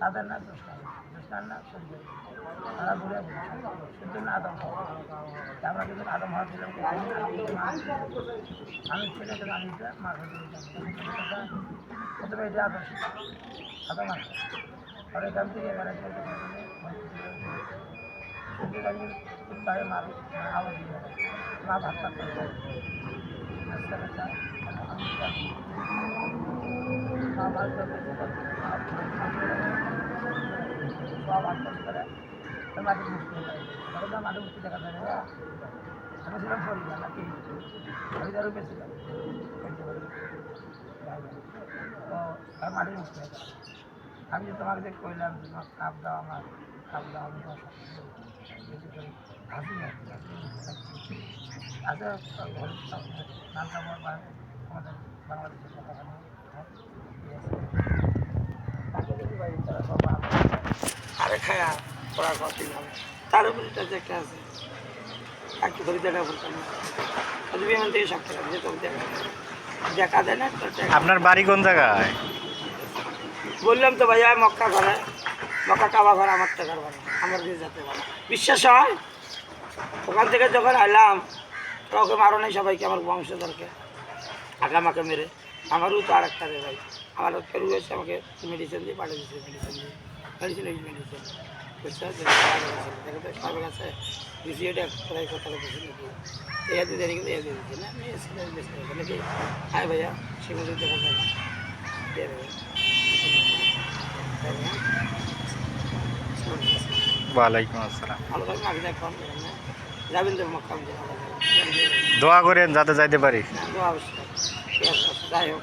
সাদের না দোষটা দোষটার না? সূর্য তারা ঘুরে সূর্য না আদম আমরা কিন্তু আদম হওয়া দিলাম আমি ছেলে থেকে আমি এটা মা হয়ে প্রথমে এটা আদম আদম আছে। আর এখান থেকে আমি তাই মার আলো দিয়ে মা ভাত আস্তে আমি মা ভাত সব আত্মস করে আমি যে তোমাকে যে কইলাম যে তোমার খাপ দাও আমার খাপ দাও আমি বাংলাদেশের কথা আরে খায়া। পড়া কথা তার উপরে একটা একটা আছে একটু করে যদি এখান থেকে সব টাকা দিয়ে তবে দেখা দেখা দেয় না আপনার বাড়ি কোন জায়গায়? বললাম তো ভাইয়া মক্কা ঘরে। মক্কা কাবা ঘর আমার টাকার ঘরে আমার দিয়ে যেতে পারে। বিশ্বাস হয়? ওখান থেকে যখন এলাম কাউকে মারো নাই সবাইকে আমার বংশধরকে আগামাকে মেরে। আমারও তো আর একটা রে ভাই। আমার ফেরু হয়েছে আমাকে মেডিসিন দিয়ে পাঠিয়ে দিচ্ছে মেডিসিন দিয়ে। মেডিসিন মেডিসিন প্রায় কথা বলছি নাকি? দিয়ে দেরি কিন্তু এই দিয়ে দিচ্ছি না আমি এসে বেশি নাকি হ্যাঁ ভাইয়া সেগুলো দেখা যায় দিয়ে দেবে ওয়ালাইকুম আসসালাম। ভালো থাকবেন আগে দেখুন যাবেন তো মক্কা দোয়া করেন যাতে যাইতে পারি। অবশ্যই। যাই হোক।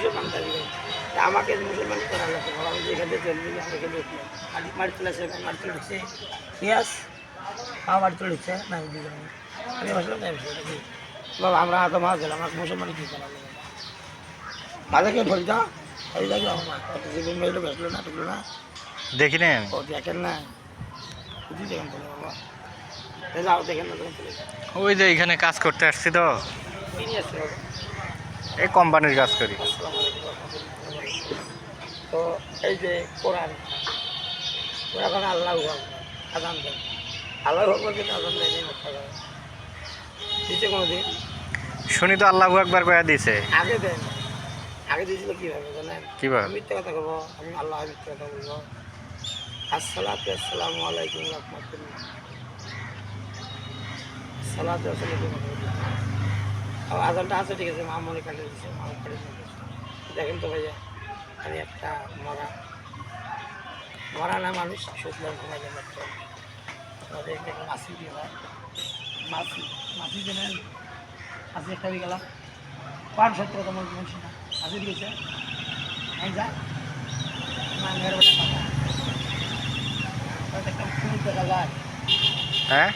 মুসলমান দাবি করেন তা আমাকে মুসলমান করা লাগবে। বাবা আমি যেখানে জন্মিনি আমাকে পিঁয়াজ মা তুলে না আমি দিলাম আমি বসলাম না বাবা আমরা গেলাম আমাকে মুসলমান কি করা লাগবে? বলি দাও দেখো আমার জীবন বেসলো না টুকলো না। দেখি ও দেখেন না। বুঝি দেখেন বলে বাবা। যাও দেখেন না। ওই যে এখানে কাজ করতে আসছি তো? এই কোম্পানির কাজ করি। তো এই যে কোরআন এখন আল্লাহ আদান আল্লাহ ভগবান কিন্তু আদান দিচ্ছে কোনো দিন শুনি তো আল্লাহ একবার কয়া দিছে আগে দেয় না। আগে দিয়েছিল কীভাবে জানেন? কীভাবে? মিথ্যে কথা বলব আমি আল্লাহ মিথ্যে কথা বলব। আসসালাতু আসসালামু আলাইকুম রহমতুল্লাহ। সালাতু আসসালামু আজানটা আছে ঠিক আছে মা মনে কাটে দিচ্ছে মা কাটে দেখেন তো ভাইয়া আমি একটা মরা মরা না মানুষ শুকলাম ঘুমাই যাবে আমাদের এখানে মাসি দিয়ে হয় মাসি মাসি দেবেন মাসি একটা হয়ে গেলাম পান সত্তর তোমার মানুষ না মাসি দিয়েছে আমি যাই মাঙ্গের একটা ফুল দেখা যায়। হ্যাঁ?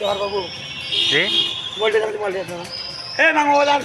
জোহার বাবু। জি বলতে যাবে বলতে যাবে এ মাঙ্গো বাজার